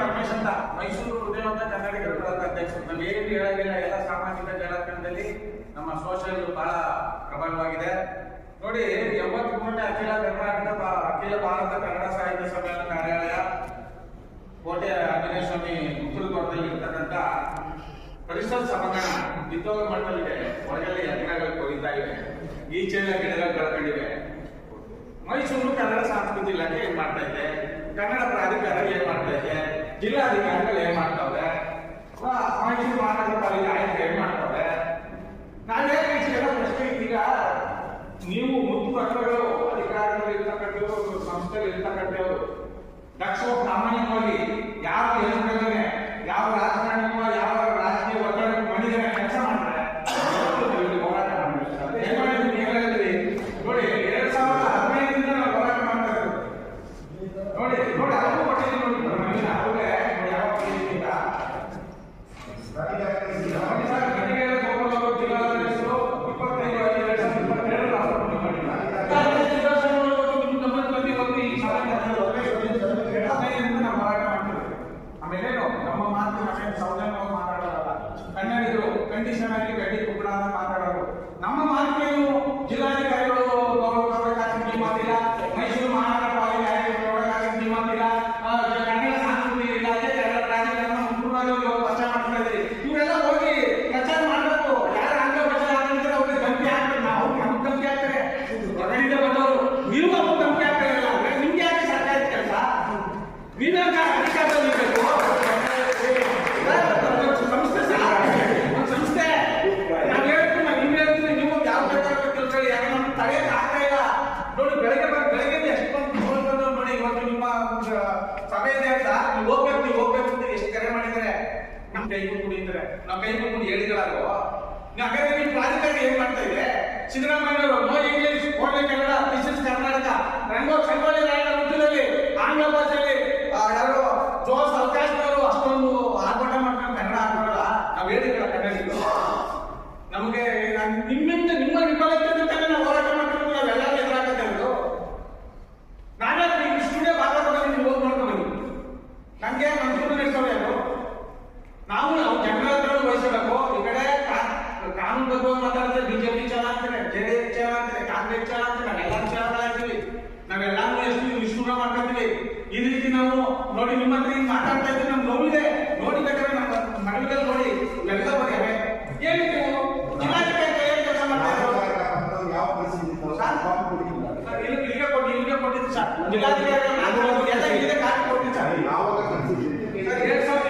ಪರಮೇಶ್ ಅಂತ ಮೈಸೂರು ಹೃದಯವಂತ ಕನ್ನಡಿಗರ ಬಳಗದ ಅಧ್ಯಕ್ಷರು. ನಾವು ಏನು ಹೇಳಂಗಿಲ್ಲ ಎಲ್ಲ ಸಾಮಾಜಿಕ ಜಾಲತಾಣದಲ್ಲಿ ನಮ್ಮ ಸೋಷಿಯಲ್ ಬಹಳ ಪ್ರಬಲವಾಗಿದೆ. ನೋಡಿ ಎಂಬತ್ತು ಮೂರನೇ ಅಖಿಲ ಕರ್ನಾಟಕ ಅಖಿಲ ಭಾರತ ಕನ್ನಡ ಸಾಹಿತ್ಯ ಸಮ್ಮೇಳನ ಕಾರ್ಯಾಲಯ ಕೋಟೆ ಆಂಜನೇಯ ಸ್ವಾಮಿ ಮುತ್ತಲುಕೋಟದಲ್ಲಿ ಇರ್ತಕ್ಕಂಥ ಪರಿಸರ ಸಭಾಂಗಣ ಬಿದ್ದೋಗ ಮಟ್ಟದಲ್ಲಿದೆ. ಹೊರಗಲ್ಲಿ ಗಿಡಗಳು ಕೊಯ್ತಾ ಇವೆ. ಈಚೆಲ್ಲ ಗಿಡಗಳು ಕಳ್ಕೊಂಡಿವೆ. ಮೈಸೂರು ಕನ್ನಡ ಸಂಸ್ಕೃತಿ ಇಲಾಖೆ ಏನ್ ಮಾಡ್ತಾ ಇದೆ? ಕನ್ನಡ ಪ್ರಾಧಿಕಾರ ಏನ್ ಮಾಡ್ತಾ ಇದೆ? ಜಿಲ್ಲಾಧಿಕಾರಿಗಳು ಏನ್ ಮಾಡ್ತಾವೆ ಮೈಸೂರು ಮಹಾನಗರ ಪಾಲಿಕೆ ಆಯ್ಕೆ ಏನ್ ಮಾಡ್ತಾವೆ ನಾವೇನ್ సంస్థలు ఎంత కట్టారో లక్ష ప్రామాణిక ನಮ್ಮ ಮಾತಿನೇನು ಜಿಲ್ಲಾಧಿಕಾರಿಗಳು ಗೌರವಕ್ಕಾಗಿ ಮಾತಿಲ್ಲ ಮೈಸೂರು ಮಹಾನಗರ ಪಾಲಿಕೆ ಆ, ಕನ್ನಡ ಸಂಸ್ಕೃತಿ ಇಲಾಖೆ ಕನ್ನಡ ಪ್ರಾಧಿಕರಣ ಮುಖ್ಯವಾಗಿ ಪ್ರಚಾರ ಮಾಡ್ತಾ ಇದ್ದೀರಿ ಇವರೆಲ್ಲ ಹೋಗಿ ಪ್ರಚಾರ ಮಾಡಬೇಕು ಯಾರು ಹಂಗ ಪ್ರಚಾರ ಆಗ್ತಾರೆ ಅವ್ರಿಗೆ ಧಮಕಿ ಹಾಕ್ತಾರೆ ನಾವು ನಮ್ಗೆ ಧಮಕಿ ಹಾಕ್ತಾರೆ ಹೊರಗಡೆಯಿಂದ ಬಂದವರು ನೀವು ಅವ್ರು ಧಮಕಿ ಹಾಕ್ತಾರಲ್ಲ ನಿಮ್ಗೆ ಯಾಕೆ ಸರ್ಕಾರಿ ಕೆಲಸ ನೀವೇ ಅಧಿಕಾರದಲ್ಲಿ ಇರ್ಬೇಕು ಸಂಸ್ಥೆ ಸರ್. ಒಂದು ಸಂಸ್ಥೆ ನಾವ್ ಹೇಳ್ತೀವಿ ನಾವ್ ಹಿಂಗ್ ಹೇಳ್ತೀವಿ ನೀವು ಯಾವ ಬೇಕಾದ್ರೂ ತಿಳ್ಕೊಳ್ಳಿ ಯಾಕೆ ನಮ್ಗೆ ತಡೆಯಕ್ಕೆ ಆಗ್ತಾ ಇಲ್ಲ ನೋಡಿ ಬೆಳಗ್ಗೆ ಬಂದು ಬೆಳಗ್ಗೆ ಎಷ್ಟೊಂದು ಫೋನ್ ಬಂದವು ನೋಡಿ ಇವತ್ತು ನಿಮ್ಮ ಒಂದು ಸಭೆ ಇದೆ ಅಂತ ನೀವು ಹೋಗ್ಬೇಕು ನೀವು ಹೋಗ್ಬೇಕು ಅಂತ ಎಷ್ಟು ಕರೆ ಮಾಡಿದ್ದಾರೆ ನಮ್ ಕೈ ನಾವು ಇದ್ದಾರೆ ನಾವ್ ಕೈ ಮುಟ್ಕೊಂಡು ಹೇಳಿಗಳಾಗೋ ನೀವು ಹಾಗಾದ್ರೆ ನಿಮ್ಮ ಪ್ರಾಧಿಕಾರ ಏನ್ ಮಾಡ್ತಾ ಇದೆ? Siddaramaiah no English only Kannada this is Karnataka ರಂಗೋ ಸಂಗೊಳ್ಳಿ ರಾಯಣ್ಣ ಹುಟ್ಟಿದಲ್ಲಿ ಆಂಗ್ಲ ಭಾಷೆಯಲ್ಲಿ ಯಾರು ಜೋಸ್ ಅವಕಾಶದವರು ಅಷ್ಟೊಂದು ಆರ್ಭಟ ಮಾಡ್ಕೊಂಡು ಕನ್ನಡ ಆಡ್ಕೊಳ್ಳಲ್ಲ. ನಾವು ಹೇಳಿದ್ರೆ ಕನ್ನಡಿಗರು. ನಮಗೆ ನಿಮ್ಮಿಂದ ನಿಮ್ಮ ವಿಫಲತೆ ಈ ರೀತಿ ನಾವು ನೋಡಿ ನಿಮ್ಮ ಹತ್ರ ಹಿಂಗ್ ಮಾತಾಡ್ತಾ ಇದ್ರೆ ನಮ್ಗೆ ನೋವಿದೆ. ನೋಡಿ ಬೇಕಾದ್ರೆ ನಮ್ಮ ಮನೆಗಳಲ್ಲಿ ನೋಡಿ. ಇವೆಲ್ಲ ಬರೆಯವೆ ಏನು ನೀವು ಜಿಲ್ಲಾಧಿಕಾರಿ ಕೆಲಸ ಮಾಡ್ತಾ ಇರೋದು ಯಾವ ಪರಿಸ್ಥಿತಿ ಇಲ್ಲಿಗೆ ಕೊಟ್ಟು ಇಲ್ಲಿಗೆ ಕೊಟ್ಟಿದ್ದು ಸರ್. ಜಿಲ್ಲಾಧಿಕಾರಿ ಎಲ್ಲ ಇಲ್ಲಿಗೆ ಕಾಪಿ ಕೊಟ್ಟಿದ್ದು ಸರ್. ಯಾವಾಗ? ಸರ್ ಎರಡ್ ಸಾವಿರದ